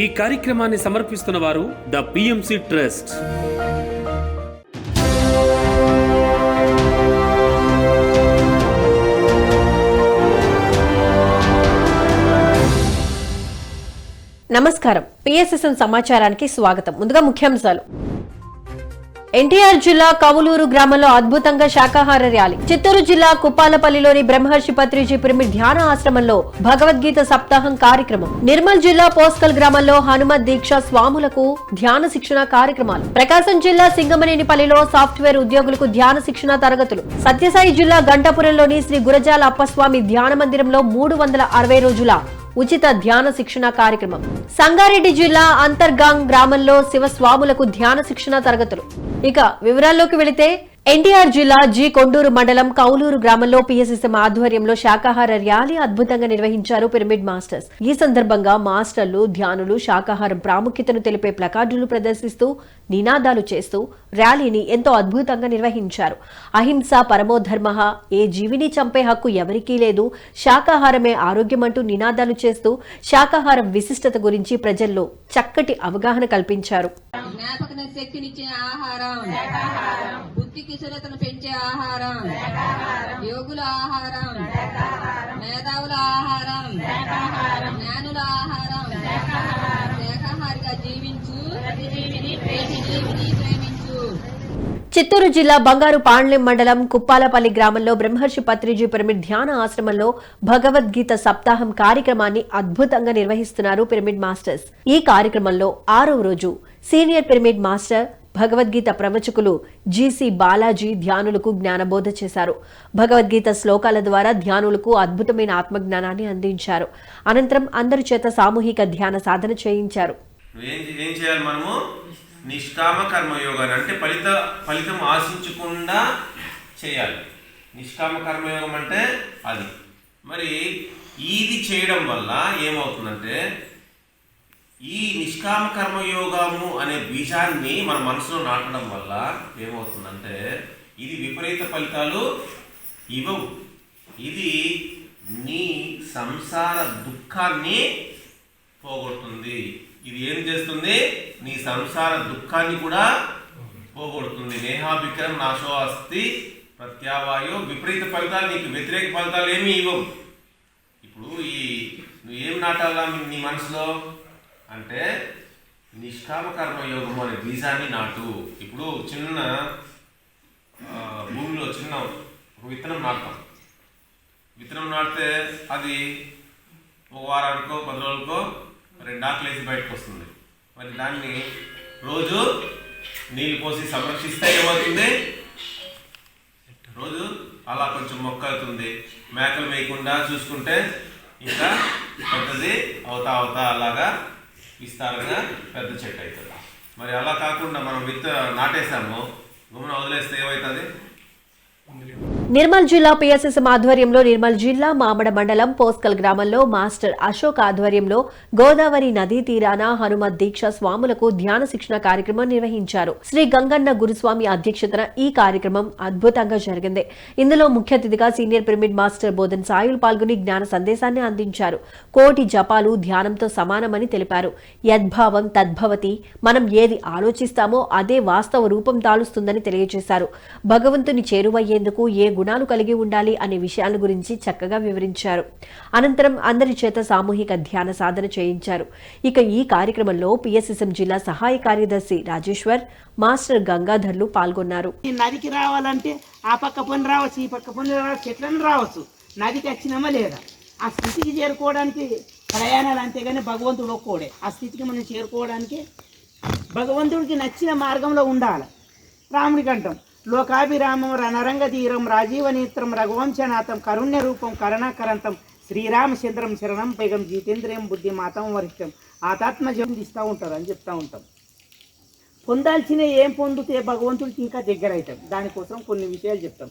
ఈ కార్యక్రమాన్ని సమర్పిస్తున్న వారు ద పిఎంసి ట్రస్ట్ నమస్కారం. పిఎస్ఎస్ఎన్ సమాచారానికి స్వాగతం. ముందుగా ముఖ్యాంశాలు. ఎన్టీఆర్ జిల్లా కవులూరు గ్రామంలో అద్భుతంగా శాకాహార ర్యాలీ. చిత్తూరు జిల్లా కుప్పాలపల్లిలోని బ్రహ్మర్షి పత్రిజీ పిరమిడ్ ధ్యాన ఆశ్రమంలో భగవద్గీత సప్తాహం కార్యక్రమం. నిర్మల్ జిల్లా పోస్కల్ గ్రామంలో హనుమత్ దీక్ష స్వాములకు ధ్యాన శిక్షణ కార్యక్రమాలు. ప్రకాశం జిల్లా సింగమనేనిపల్లిలో సాఫ్ట్వేర్ ఉద్యోగులకు ధ్యాన శిక్షణ తరగతులు. సత్యసాయి జిల్లా గంటాపురంలోని శ్రీ గురజాల అప్పస్వామి ధ్యాన మందిరంలో మూడు వందల అరవై రోజుల ఉచిత ధ్యాన శిక్షణ కార్యక్రమం. సంగారెడ్డి జిల్లా అంతర్గాంగ్ గ్రామంలో శివస్వాములకు ధ్యాన శిక్షణ తరగతులు. ఇక వివరాల్లోకి వెళితే ఎన్టీఆర్ జిల్లా జి కొండూరు మండలం కౌలూరు గ్రామంలో పిఎస్ఎస్ఎం ఆధ్వర్యంలో శాకాహార ర్యాలీ అద్భుతంగా నిర్వహించారు పిరమిడ్ మాస్టర్స్. ఈ సందర్భంగా మాస్టర్లు ధ్యానులు శాకాహారం ప్రాముఖ్యతను తెలిపే ప్లకార్డులు ప్రదర్శిస్తూ నినాదాలు చేస్తూ ర్యాలీని ఎంతో అద్భుతంగా నిర్వహించారు. అహింస పరమోధర్మ ఏ జీవిని చంపే హక్కు ఎవరికీ లేదు. శాకాహారమే ఆరోగ్యమంటూ నినాదాలు చేస్తూ శాకాహారం విశిష్టత గురించి ప్రజల్లో చక్కటి అవగాహన కల్పించారు. బుద్ధి కిశోరతను పెంచే ఆహారం. యోగుల ఆహారం. మేధావుల ఆహారం. జ్ఞానుల ఆహారం. శాకాహారిగా జీవించు. ప్రతి జీవిని ప్రేమించు. చిత్తూరు జిల్లా బంగారు పాండ్లెం మండలం కుప్పాలపల్లి గ్రామంలో బ్రహ్మర్షి పత్రిజీ పిరమిడ్ ధ్యాన ఆశ్రమంలో భగవద్గీత సప్తాహం కార్యక్రమాన్ని అద్భుతంగా నిర్వహిస్తున్నారు పిరమిడ్ మాస్టర్స్. ఈ కార్యక్రమంలో ఆరవ రోజు సీనియర్ పిరమిడ్ మాస్టర్ భగవద్గీత ప్రవచకులు జీసీ బాలాజీ ధ్యానులకు జ్ఞానబోధ చేశారు. భగవద్గీత శ్లోకాల ద్వారా ధ్యానులకు అద్భుతమైన ఆత్మజ్ఞానాన్ని అందించారు. అనంతరం అందరి చేత సామూహిక ధ్యాన సాధన చేయించారు. ఏం చేయాలి మనము? నిష్కామ కర్మయోగాన్ని అంటే ఫలిత ఫలితం ఆశించకుండా చేయాలి. నిష్కామ కర్మయోగం అంటే అది. మరి ఇది చేయడం వల్ల ఏమవుతుందంటే ఈ నిష్కామ కర్మయోగము అనే బీజాన్ని మన మనసులో నాటడం వల్ల ఏమవుతుందంటే ఇది విపరీత ఫలితాలు ఇవ్వవు. ఇది నీ సంసార దుఃఖాన్ని పోగొడుతుంది. ఇది ఏం చేస్తుంది? నీ సంసార దుఃఖాన్ని కూడా పోగొడుతుంది. నేహాభిక్రమ్ నాశో అస్తి ప్రత్యావాయో. విపరీత ఫలితాలు నీకు వ్యతిరేక ఫలితాలు ఏమీ ఇవ్వవు. ఇప్పుడు ఈ నువ్వు ఏం నాటాలా నీ మనసులో? అంటే నిష్కామ కర్మయోగం అనే బీజాన్ని నాటు. ఇప్పుడు చిన్న భూమిలో చిన్న ఒక విత్తనం నాటుతాం. విత్తనం నాటితే అది ఒక వారానికో పది రోజులకో రెండు ఆకులు వేసి బయటకు వస్తుంది. మరి దాన్ని రోజు నీళ్ళు పోసి సంరక్షిస్తే ఏమవుతుంది? రోజు అలా కొంచెం మొక్క అవుతుంది. మేకలు వేయకుండా చూసుకుంటే ఇంకా పెద్దది అవుతా అవుతా అలాగా విస్తారంగా పెద్ద చెట్టు అవుతుంది. మరి అలా కాకుండా మనం విత్త నాటేసాము గుమ్మన వదిలేస్తే ఏమవుతుంది? నిర్మల్ జిల్లా పిఎస్ఎస్ఎం ఆధ్వర్యంలో నిర్మల్ జిల్లా మామడ మండలం పోస్కల్ గ్రామంలో మాస్టర్ అశోక్ ఆధ్వర్యంలో గోదావరి నదీ తీరాన హనుమత్ దీక్ష స్వాములకు ధ్యాన శిక్షణ కార్యక్రమం నిర్వహించారు. శ్రీ గంగన్న గురుస్వామి అధ్యక్షతన ఈ కార్యక్రమం అద్భుతంగా జరిగింది. ఇందులో ముఖ్య అతిథిగా senior pyramid master Bodhan Sayulu పాల్గొని జ్ఞాన సందేశాన్ని అందించారు. కోటి జపాలు ధ్యానంతో సమానమని తెలిపారు. యద్భావం తద్భవతి మనం ఏది ఆలోచిస్తామో అదే వాస్తవ రూపం దాలుస్తుందని తెలియజేశారు. భగవంతుని చేరువయ్యేందుకు ఏ గుణాలు కలిగి ఉండాలి అనే విషయాల గురించి చక్కగా వివరించారు. అనంతరం అందరి చేత సామూహిక ధ్యాన సాధన చేయించారు. ఇక ఈ కార్యక్రమంలో పిఎస్ఎస్ఎం జిల్లా సహాయ కార్యదర్శి రాజేశ్వర్ మాస్టర్ గంగాధర్లు పాల్గొన్నారు. ఈ నదికి రావాలంటే ఆ పక్క పని రావచ్చు ఈ పక్క పని రావచ్చు చెట్లను రావచ్చు. నదికి వచ్చినామా లేదా? ఆ స్థితికి చేరుకోవడానికి ప్రయాణాలు అంతేగాని భగవంతుడు ఒక్కోడే. ఆ స్థితికి మనం చేరుకోవడానికి భగవంతుడికి నచ్చిన మార్గంలో ఉండాలి. రాముడికి అంటాం లోకాభిరామం రణరంగ ధీరం రాజీవనేత్రం రఘువంశనాథం కరుణ్య రూపం కరుణాకరంతం శ్రీరామచంద్రం శరణం పైగం జితేంద్రియం బుద్ధి మాతం వరిష్టం ఆతాత్మజం ఇస్తూ ఉంటారు అని చెప్తూ ఉంటాం. పొందాల్సిన ఏం పొందితే భగవంతుడికి ఇంకా దగ్గర అవుతాం దానికోసం కొన్ని విషయాలు చెప్తాం.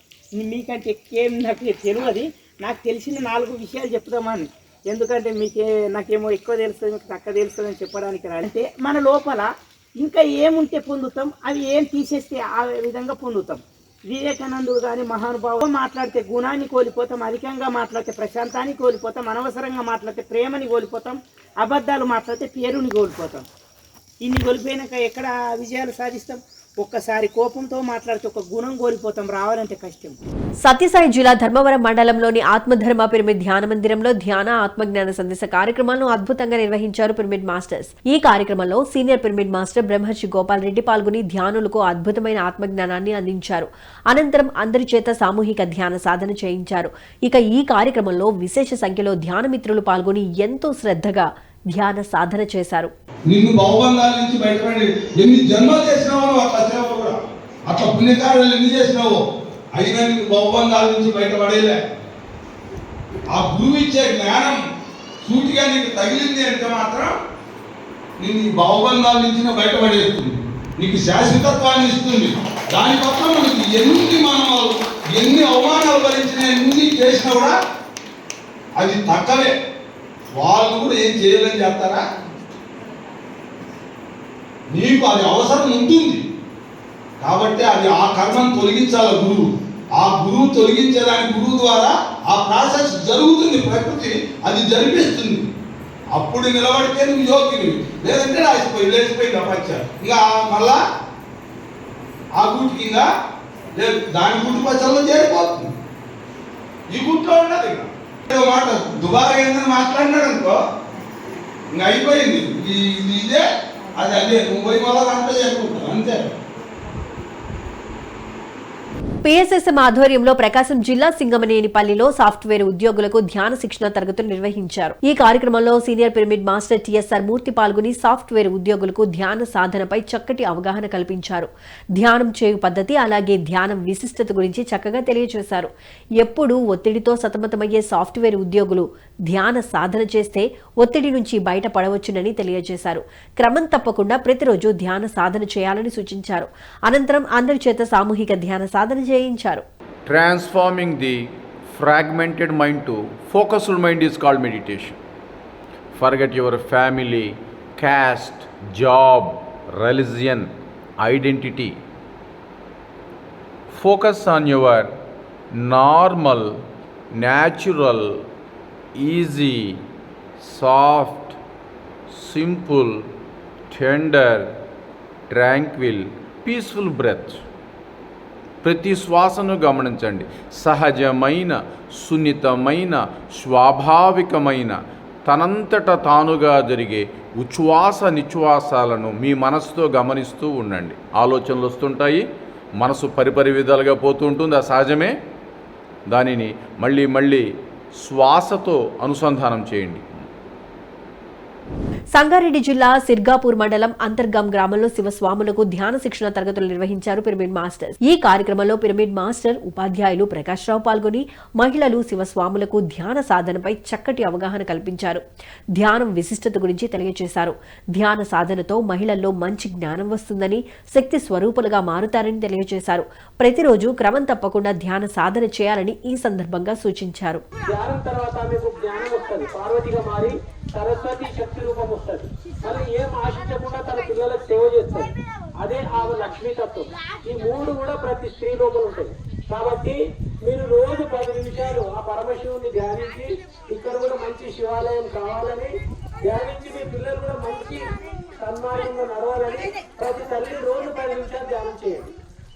మీకంటే ఎక్కేం నాకు తెలియదు. నాకు తెలిసిన నాలుగు విషయాలు చెప్తామని ఎందుకంటే మీకే నాకేమో ఎక్కువ తెలుస్తుంది మీకు తక్కువ తెలుస్తుంది అని చెప్పడానికి రా అంటే మన లోపల ఇంకా ఏముంటే పొందుతాం? అవి ఏం తీసేస్తే ఆ విధంగా పొందుతాం. వివేకానందుడు కానీ మహానుభావులు మాట్లాడితే గుణాన్ని కోల్పోతాం అధికంగా మాట్లాడితే ప్రశాంతాన్ని కోల్పోతాం అనవసరంగా మాట్లాడితే ప్రేమని కోల్పోతాం అబద్ధాలు మాట్లాడితే పేరుని కోల్పోతాం. ఇన్ని కోల్పోయినాక ఎక్కడ విజయాలు సాధిస్తాం? ఒక్కసారి కోపంతో మాట్లాడితే ఒక గుణం కోల్పోతాం రావాలంటే కష్టం. సత్యసాయి జిల్లా ధర్మవరం మండలంలోని ఆత్మధర్మ పిరమిడ్ ధ్యాన మందిరంలో ధ్యాన ఆత్మజ్ఞాన సందేశ కార్యక్రమాలను అద్భుతంగా నిర్వహించారు పిరమిడ్ మాస్టర్స్. ఈ కార్యక్రమంలో సీనియర్ పిరమిడ్ మాస్టర్ బ్రహ్మర్షి గోపాల్ రెడ్డి పాల్గొని ధ్యానులకు అద్భుతమైన ఆత్మజ్ఞానాన్ని అందించారు. అనంతరం అందరి చేత సామూహిక ధ్యాన సాధన చేయించారు. ఇక ఈ కార్యక్రమంలో విశేష సంఖ్యలో ధ్యాన మిత్రులు పాల్గొని ఎంతో శ్రద్ధగా ధ్యాన సాధన చేశారు. నిన్ను భవబంధాల నుంచి బయటపడి ఎన్ని జన్మ చేసినావో అట్లా సేవలు కూడా. అట్లా పుణ్యకార్యాలు ఎన్ని చేసినావో అయినా నిన్ను భవబంధాల నుంచి బయటపడేలే. ఆ గురువు ఇచ్చే జ్ఞానం సూటిగా నీకు తగిలింది అంటే మాత్రం నిన్ను ఈ భవబంధాల నుంచి బయటపడేస్తుంది. నీకు శాశ్వతత్వాన్ని ఇస్తుంది. దాని పట్ల మనకి ఎన్ని మానవాలు ఎన్ని అవమానాలు భరించిన ఎన్ని చేసినా కూడా అది తక్కలే వాళ్ళు కూడా ఏం చేయలేని చేస్తారా? నీకు అది అవసరం ఉంటుంది. కాబట్టి అది ఆ కర్మను తొలగించాలి గురువు? ఆ గురువు తొలగించేదానికి గురువు ద్వారా ఆ ప్రాసెస్ జరుగుతుంది ప్రకృతి అది జరిపిస్తుంది. అప్పుడు నిలబడితే నువ్వు యోగ్యుని లేదంటే రాసిపోయి లేచిపోయి ప్రపంచ ఇంకా మళ్ళా ఆ గుటికి ఇంకా లేదు. దాని గుటి పచ్చల్లో చేరిపోతుంది. ఈ గుట్లో ఉండదు ఇంకా. మాట. దుబారా ఏందని మాట్లాడినాడు అనుకో? ఇంకా అయిపోయింది. ఇది ఇదే. అది అదే. నువ్వు పోయి మళ్ళా అంతా చేసుకుంటావు అంతే. పిఎస్ఎస్ఎం ఆధ్వర్యంలో ప్రకాశం జిల్లా సింగమనేనిపల్లిలో సాఫ్ట్వేర్ ఉద్యోగులకు ధ్యాన శిక్షణ తరగతులు నిర్వహించారు. ఈ కార్యక్రమంలో senior pyramid master TSR Murthy పాల్గొని సాఫ్ట్వేర్ ఉద్యోగులకు ధ్యాన సాధనపై చక్కటి అవగాహన కల్పించారు. ధ్యానం చేయు పద్ధతి అలాగే ధ్యానం విశిష్టత గురించి చక్కగా తెలియజేశారు. ఎప్పుడూ ఒత్తిడితో సతమతమయ్యే సాఫ్ట్వేర్ ఉద్యోగులు ధ్యాన సాధన చేస్తే ఒత్తిడి నుంచి బయటపడవచ్చునని తెలియజేశారు. క్రమం తప్పకుండా ప్రతిరోజు ధ్యాన సాధన చేయాలని సూచించారు. అనంతరం అందరి చేత సామూహిక ధ్యాన సాధన చేయించారు. Transforming the fragmented mind to focused mind is called meditation forget your family caste job religion identity focus on your normal natural easy soft simple tender tranquil peaceful breath ప్రతి శ్వాసను గమనించండి. సహజమైన సున్నితమైన స్వాభావికమైన తనంతట తానుగా జరిగే ఉచ్ఛ్వాస నిశ్వాసాలను మీ మనసుతో గమనిస్తూ ఉండండి. ఆలోచనలు వస్తుంటాయి. మనసు పరిపరి విధాలుగా పోతూ ఉంటుంది. ఆ సహజమే. దానిని మళ్ళీ మళ్ళీ శ్వాసతో అనుసంధానం చేయండి. సంగారెడ్డి జిల్లా సిర్గాపూర్ మండలం అంతర్గాం గ్రామంలో శివస్వాములకు ధ్యాన శిక్షణ తరగతులు నిర్వహించారు పిరమిడ్ మాస్టర్స్. ఈ కార్యక్రమంలో పిరమిడ్ మాస్టర్ ఉపాధ్యాయులు ప్రకాష్ రావు పాల్గొని మహిళలు శివస్వాములకు ధ్యాన సాధనపై చక్కటి అవగాహన కల్పించారు. ధ్యానం విశిష్టత గురించి తెలియజేశారు ధ్యాన సాధనతో మహిళల్లో మంచి జ్ఞానం వస్తుందని శక్తి స్వరూపులుగా మారుతారని తెలియజేశారు ప్రతిరోజు క్రమం తప్పకుండా ధ్యాన సాధన చేయాలని ఈ సందర్భంగా సూచించారు. ధ్యానం తర్వాత మీకు జ్ఞానం వస్తుంది. పార్వతిగా మారి సరస్వతి శక్తి రూపం వస్తుంది. మళ్ళీ ఏం ఆశించకుండా తన పిల్లలకు సేవ చేస్తుంది. అదే ఆమె లక్ష్మీ తత్వం. ఈ మూడు కూడా ప్రతి స్త్రీ లోపల ఉంటాయి. కాబట్టి మీరు రోజు పది నిమిషాలు ఆ పరమశివుని ధ్యానించి ఇక్కడ కూడా మంచి శివాలయం కావాలని ధ్యానించి మీ పిల్లలు కూడా మంచి సన్మానంగా నడవాలని ప్రతి తల్లి రోజు పది నిమిషాలు ధ్యానం చేయండి.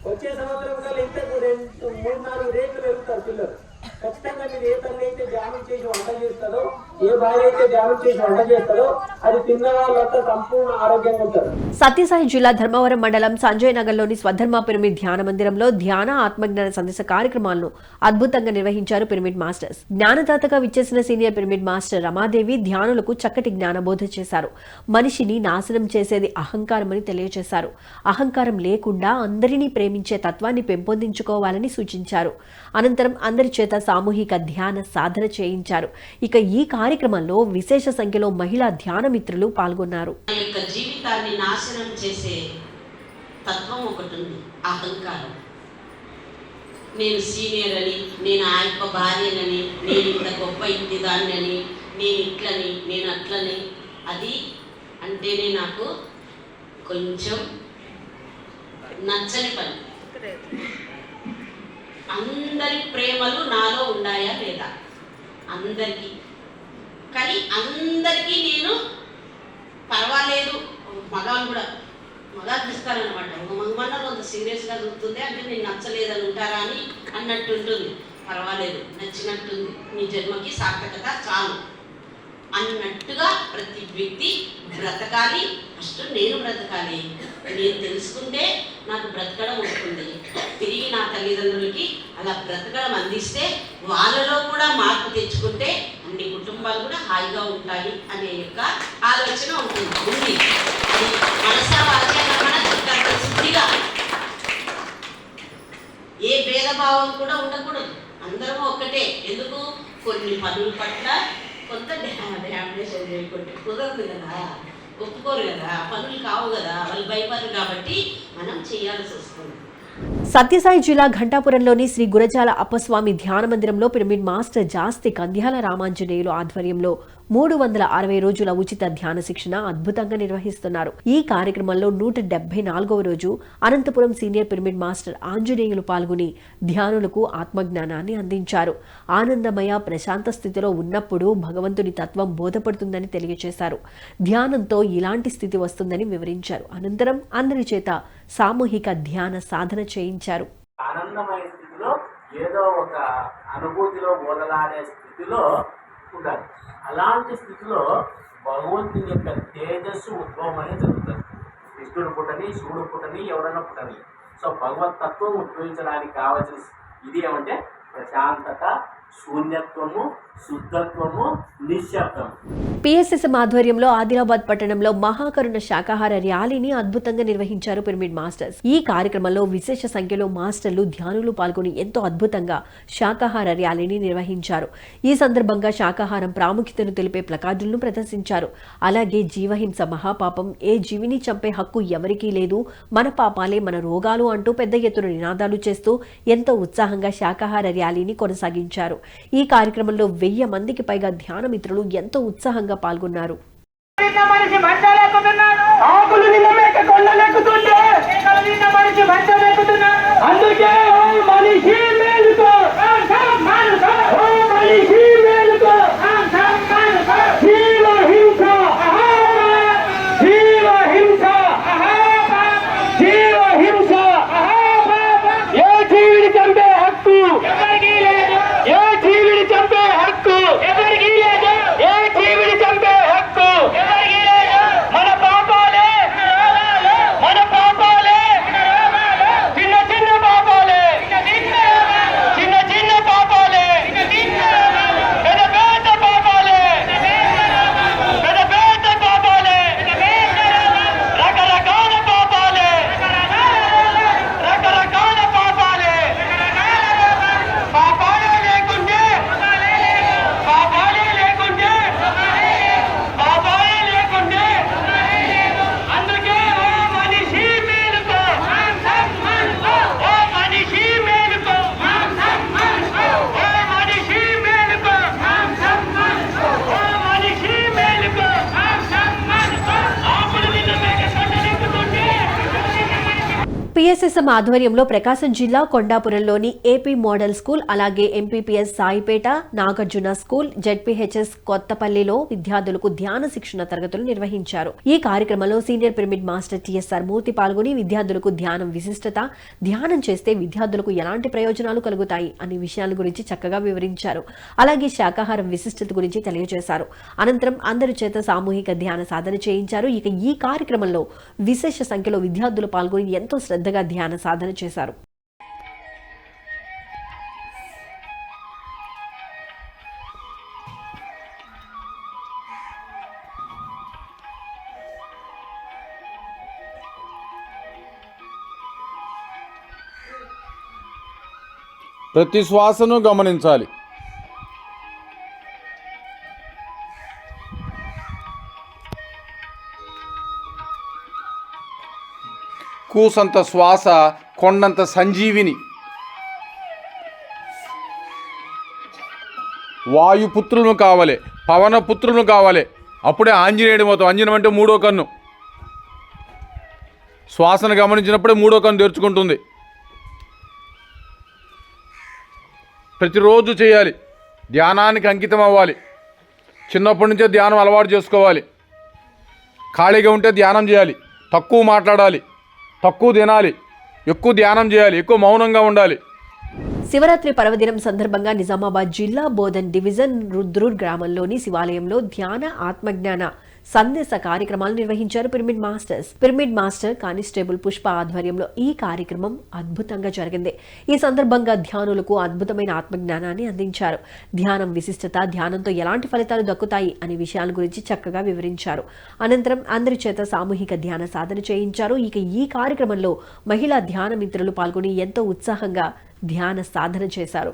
వచ్చే సంవత్సరం కల్లా ఇంత రెండు మూడు నాలుగు రేట్లు పెరుగుతారు పిల్లలు. ఖచ్చితంగా మీరు ఏ తల్లి అయితే ధ్యానం చేసి వంట చేస్తారో ఏ భార్య అయితే ధ్యానం చేసి వంట చేస్తారో అది తిన్న వాళ్ళంతా సంపూర్ణ ఆరోగ్యంగా ఉంటారు. సత్యసాయి జిల్లా ధర్మవరం మండలం సంజయ్ నగర్లోని స్వధర్మ పిరమిడ్ ధ్యాన మందిరంలో ధ్యాన ఆత్మజ్ఞాన సందేశ కార్యక్రమాలను అద్భుతంగా నిర్వహించారు పిరమిడ్ మాస్టర్స్. జ్ఞానదాతగా విచ్చేసిన సీనియర్ పిరమిడ్ మాస్టర్ రమాదేవి ధ్యానులకు చక్కటి జ్ఞానబోధ చేశారు. మనిషిని నాశనం చేసేది అహంకారమని తెలియజేశారు అహంకారం లేకుండా అందరినీ ప్రేమించే తత్వాన్ని పెంపొందించుకోవాలని సూచించారు. అనంతరం అందరి చేత సామూహిక ధ్యాన సాధన చేయించారు. ఇక ఈ కార్యక్రమంలో విశేష సంఖ్యలో మహిళా ధ్యాన మిత్రులు పాల్గొన్నారు యొక్క జీవితాన్ని నాశనం చేసే తత్వం ఒకటి ఉంది అహంకారం. నేను సీనియర్ అని నేను ఆ యొక్క భార్యనని నేను ఇంత గొప్ప ఇంటి దాన్నని నేను ఇట్లని నేను అట్లని అది అంటేనే నాకు కొంచెం నచ్చని పని. అందరి ప్రేమలు నాలో ఉన్నాయా లేదా? అందరికీ. కానీ అందరికీ నేను పర్వాలేదు. మగవాళ్ళు కూడా మగాకి ఇస్తారనమాట ఒక మగమన్న కొంత సీరియస్గా చూస్తుంది అంటే నేను నచ్చలేదని ఉంటారా అని అన్నట్టు ఉంటుంది పర్వాలేదు నచ్చినట్టుంది. నీ జన్మకి సార్థకత చాలు. అన్నట్టుగా ప్రతి వ్యక్తి బ్రతకాలి. ఫస్ట్ నేను బ్రతకాలి. నేను తెలుసుకుంటే నాకు బ్రతకడం వస్తుంది. తిరిగి నా తల్లిదండ్రులకి అలా బ్రతకడం అందిస్తే వాళ్ళలో కూడా మార్పు తెచ్చుకుంటే అన్ని కుటుంబాలు కూడా హాయిగా ఉంటాయి అనే యొక్క ఆలోచన ఉంటుంది. ఉంది. మనసా శుద్ధిగా. ఏ భేదభావం కూడా ఉండకూడదు. అందరం ఒక్కటే. ఎందుకు? కొన్ని పనుల పట్ల కొంత డామినేషన్ చేయకుంటే కుదరదు కదా? ఒప్పుకోరు కదా? పనులు కావు కదా? వాళ్ళు భయపడరు కాబట్టి మనం చేయాల్సి వస్తుంది. సత్యసాయి జిల్లా ఘంటాపురంలోని శ్రీ గురజాల అప్పస్వామి ధ్యాన మందిరంలో పిరమిడ్ మాస్టర్ జాస్తి కంద్యాల రామాంజనేయులు ఆధ్వర్యంలో మూడు వందల అరవై రోజుల ఉచిత ధ్యాన శిక్షణ అద్భుతంగా నిర్వహిస్తున్నారు. ఈ కార్యక్రమంలో నూట డెబ్బై నాలుగవ రోజు Anantapur senior pyramid master Anjaneyulu పాల్గొని ధ్యానులకు ఆత్మజ్ఞానాన్ని అందించారు. ఆనందమయ ప్రశాంత స్థితిలో ఉన్నప్పుడు భగవంతుని తత్వం బోధపడుతుందని తెలియజేశారు ధ్యానంతో ఇలాంటి స్థితి వస్తుందని వివరించారు. అనంతరం అందరి చేత సామూహిక ధ్యాన సాధన చేయించారు. ఆనందమయ స్థితిలో ఏదో ఒక అనుభూతిలో బోధలాడే స్థితిలో ఉండాలి. అలాంటి స్థితిలో భగవంతుని యొక్క తేజస్సు ఉద్భవం అనేది జరుగుతుంది. కృష్ణుడు పుట్టని శివుడు పుట్టని ఎవరైనా పుట్టని. సో భగవత్ తత్వం ఉద్భవించడానికి కావాల్సిన ఇది ఏమంటే ప్రశాంతత శూన్యత్వము శుద్ధత్వము నిశ్శబ్దం పిఎస్ఎస్ ఆధ్వర్యంలో ఆదిలాబాద్ పట్టణంలో మహాకరుణ శాకాహార ర్యాలీని అద్భుతంగా నిర్వహించారు పిరమిడ్ మాస్టర్స్. ఈ కార్యక్రమంలో విశేష సంఖ్యలో మాస్టర్లు ధ్యానులు పాల్గొని ఎంతో అద్భుతంగా శాకాహార ర్యాలీని నిర్వహించారు. ఈ సందర్భంగా శాకాహారం ప్రాముఖ్యతను తెలిపే ప్లకార్డులను ప్రదర్శించారు. అలాగే జీవహింస మహాపాపం ఏ జీవిని చంపే హక్కు ఎవరికీ లేదు మన పాపాలే మన రోగాలు అంటూ పెద్ద ఎత్తున నినాదాలు చేస్తూ ఎంతో ఉత్సాహంగా శాకాహార ర్యాలీని కొనసాగించారు. ఈ కార్యక్రమంలో వెయ్యి మందికి పైగా ధ్యాన మిత్రులు ఎంతో ఉత్సాహంగా పాల్గొన్నారు. అందుకే మనిషి మంచాలు ఎక్కుతున్నాడు ఆకులు నిన్న మేక కొండలు ఎక్కుతుంటే మేకలు నిన్న మనిషి మంచం ఎక్కుతున్నాడు అందుకే ఓ మనిషి మేలుకో ఓ మనిషి మేలుకో జీవ హింస జీవ హింస జీవ హింస ఏ జీవిని చంపే హక్కు ఏ జీవిని చంపే హక్కు ఎవరికి లేదు ఏ జీవిని చంపే హక్కు ఎవరికి లేదు మన పాపాలే మన పాపాలే చిన్న చిన్న పాపాలే చిన్న చిన్న పాపాలే పెద్ద పెద్ద పాపాలే పెద్ద పెద్ద పాపాలే రకరకాల పాపాలే రకరకాల పాపాలే పాపాలే లేకుంటే పాపాలే లేకుంటే పాపాలే లేకుంటే అందుకే ఓ మనిషి మేలుకో ఓ మనిషి మేలుకో ఓ మనిషి మేలుకో ఓ మనిషి మేలుకో ఆపుడు నిన్న మేక కొండలెక్కుతుంటే పిఎస్ఎస్ఎం ఆధ్వర్యంలో ప్రకాశం జిల్లా కొండాపురంలోని ఏపీ మోడల్ స్కూల్ అలాగే MPPS Saipeta Nagarjuna school ZPHS కొత్తపల్లిలో విద్యార్థులకు ధ్యాన శిక్షణ తరగతులు నిర్వహించారు. ఈ కార్యక్రమంలో senior pyramid master TSR Murthy పాల్గొని విద్యార్థులకు ధ్యానం విశిష్టత ధ్యానం చేస్తే విద్యార్థులకు ఎలాంటి ప్రయోజనాలు కలుగుతాయి అనే విషయాల గురించి చక్కగా వివరించారు. అలాగే శాకాహారం విశిష్టత గురించి తెలియజేశారు. అనంతరం అందరి చేత సామూహిక ధ్యాన సాధన చేయించారు. ఇక ఈ కార్యక్రమంలో విశేష సంఖ్యలో విద్యార్థులు పాల్గొని ఎంతో శ్రద్ధగా ధ్యాన సాధన చేశారు. ప్రతి శ్వాసను గమనించాలి. కూసంత శ్వాస కొండంత సంజీవిని. వాయుపుత్రులను కావాలి పవనపుత్రులను కావాలి. అప్పుడే ఆంజనేయుడు మొత్తం ఆంజనం అంటే మూడో కన్ను. శ్వాసను గమనించినప్పుడే మూడో కన్ను తెరుచుకుంటుంది. ప్రతిరోజు చేయాలి. ధ్యానానికి అంకితం అవ్వాలి. చిన్నప్పటి నుంచే ధ్యానం అలవాటు చేసుకోవాలి. ఖాళీగా ఉంటే ధ్యానం చేయాలి. తక్కువ మాట్లాడాలి. తక్కువ తినాలి ఎక్కువ ధ్యానం చేయాలి ఎక్కువ మౌనంగా ఉండాలి. శివరాత్రి పర్వదినం సందర్భంగా నిజామాబాద్ జిల్లా బోధన్ డివిజన్ రుద్రూర్ గ్రామంలోని శివాలయంలో ధ్యాన ఆత్మజ్ఞాన సందేశ కార్యక్రమాలు నిర్వహించారు pyramid masters. Pyramid master constable Pushpa ఆధ్వర్యంలో ఈ కార్యక్రమం అద్భుతంగా జరిగింది. ఈ సందర్భంగా ధ్యానులకు అద్భుతమైన ఆత్మజ్ఞానాన్ని అందించారు. ధ్యానం విశిష్టత ధ్యానంతో ఎలాంటి ఫలితాలు దక్కుతాయి అనే విషయాల గురించి చక్కగా వివరించారు. అనంతరం అందరి చేత సామూహిక ధ్యాన సాధన చేయించారు. ఇక ఈ కార్యక్రమంలో మహిళా ధ్యాన మిత్రులు పాల్గొని ఎంతో ఉత్సాహంగా ధ్యాన సాధన చేశారు.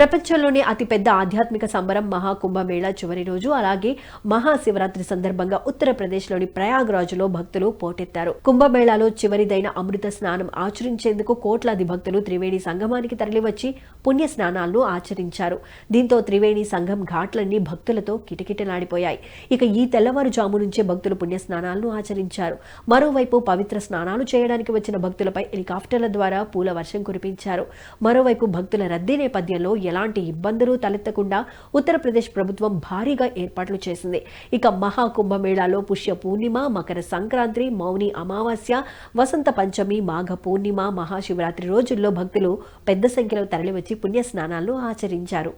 ప్రపంచంలోనే అతిపెద్ద ఆధ్యాత్మిక సంబరం మహాకుంభమేళా చివరి రోజు. అలాగే మహాశివరాత్రి సందర్భంగా ఉత్తరప్రదేశ్లోని ప్రయాగ్రాజ్లో భక్తులు పోటెత్తారు. కుంభమేళాలో చివరిదైన అమృత స్నానం ఆచరించేందుకు కోట్లాది భక్తులు త్రివేణి సంగమానికి తరలివచ్చి పుణ్య స్నానాలను ఆచరించారు. దీంతో త్రివేణి సంఘం ఘాట్లన్నీ భక్తులతో కిటకిటలాడిపోయాయి. ఇక ఈ తెల్లవారుజాము నుంచే భక్తులు పుణ్య స్నానాలను ఆచరించారు. మరోవైపు పవిత్ర స్నానాలు చేయడానికి వచ్చిన భక్తులపై హెలికాప్టర్ల ద్వారా పూల వర్షం కురిపించారు. మరోవైపు భక్తుల రద్దీ నేపథ్యంలో ఎలాంటి ఇబ్బందులు తలెత్తకుండా ఉత్తరప్రదేశ్ ప్రభుత్వం భారీగా ఏర్పాట్లు చేసింది. ఇక మహాకుంభమేళాలో పుష్య పూర్ణిమ మకర సంక్రాంతి మౌని అమావాస్య వసంత పంచమి మాఘ పూర్ణిమ మహాశివరాత్రి రోజుల్లో భక్తులు పెద్ద సంఖ్యలో తరలివచ్చి పుణ్య స్నానాలు ఆచరించారు.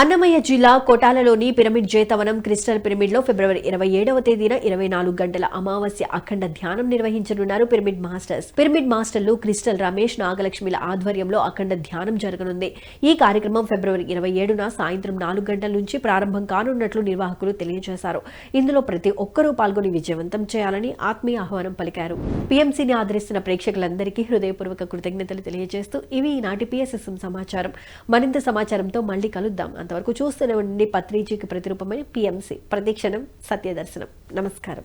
అన్నమయ్య జిల్లా కోటాలలోని పిరమిడ్ జేతవనం క్రిస్టల్ పిరమిడ్లో ఫిబ్రవరి ఇరవై ఏడవ తేదీన ఇరవై నాలుగు గంటల అమావాస్య అఖండ ధ్యానం నిర్వహించనున్నారు పిరమిడ్ మాస్టర్స్. పిరమిడ్ మాస్టర్లు క్రిస్టల్ రమేష్ నాగలక్ష్మిల ఆధ్వర్యంలో అఖండ ధ్యానం జరగనుంది. ఈ కార్యక్రమం ఫిబ్రవరి ఇరవై ఏడున సాయంత్రం నాలుగు గంటల నుంచి ప్రారంభం కానున్నట్లు నిర్వాహకులు తెలియజేశారు. ఇందులో ప్రతి ఒక్కరూ పాల్గొని విజయవంతం చేయాలని ఆత్మీయ ఆహ్వానం పలికారు. పీఎంసీని ఆదరిస్తున్న ప్రేక్షకులందరికీ హృదయపూర్వక కృతజ్ఞతలు తెలియజేస్తూ ఇవి ఈనాటి పిఎస్ఎస్ఎం సమాచారం. మరింత సమాచారంతో మళ్ళీ కలుద్దాం. అంతవరకు చూస్తూనే ఉండండి పత్రిజీకి ప్రతిరూపమైన పీఎంసీ. ప్రతిక్షణం సత్యదర్శనం. నమస్కారం.